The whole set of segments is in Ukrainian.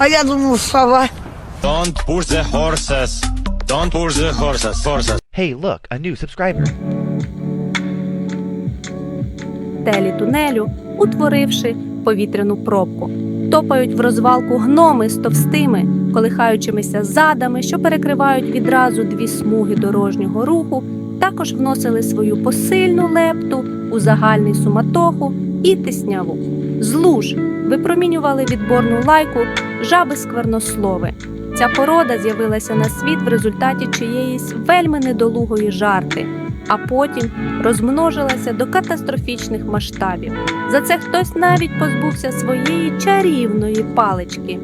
А я думав, сова. Don't push the horses. Don't push the horses. Horses. Hey, look, a new subscriber. телі тунелю, утворивши повітряну пробку. Топають в розвалку гноми з товстими, колихаючимися задами, що перекривають відразу дві смуги дорожнього руху, також вносили свою посильну лепту у загальний суматоху і тисняву. Злуж випромінювали відборну лайку жаби сквернослови. Ця порода з'явилася на світ в результаті чиєїсь вельми недолугої жарти, а потім розмножилася до катастрофічних масштабів. За це хтось навіть позбувся своєї чарівної палички.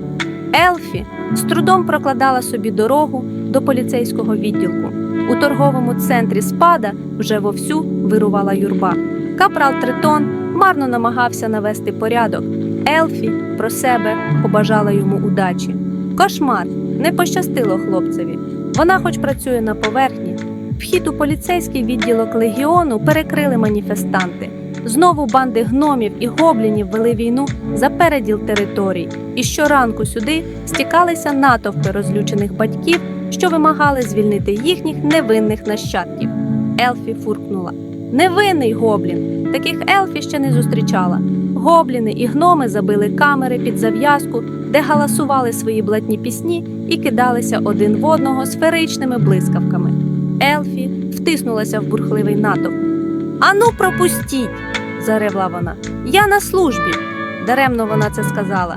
Елфі з трудом прокладала собі дорогу до поліцейського відділку. У торговому центрі спада вже вовсю вирувала юрба. Капрал Тритон марно намагався навести порядок. Елфі про себе побажала йому удачі. Кошмар не пощастило хлопцеві. Вона, хоч працює на поверхні, Вхід у поліцейський відділок легіону перекрили маніфестанти. Знову банди гномів і гоблінів вели війну за переділ територій, і щоранку сюди стікалися натовпи розлючених батьків, що вимагали звільнити їхніх невинних нащадків. Елфі фуркнула. Невинний гоблін! Таких Елфі ще не зустрічала. Гобліни і гноми забили камери під зав'язку, де галасували свої блатні пісні і кидалися один в одного сферичними блискавками. Елфі втиснулася в бурхливий натовп. Ану, пропустіть! заревла вона. Я на службі. Даремно вона це сказала.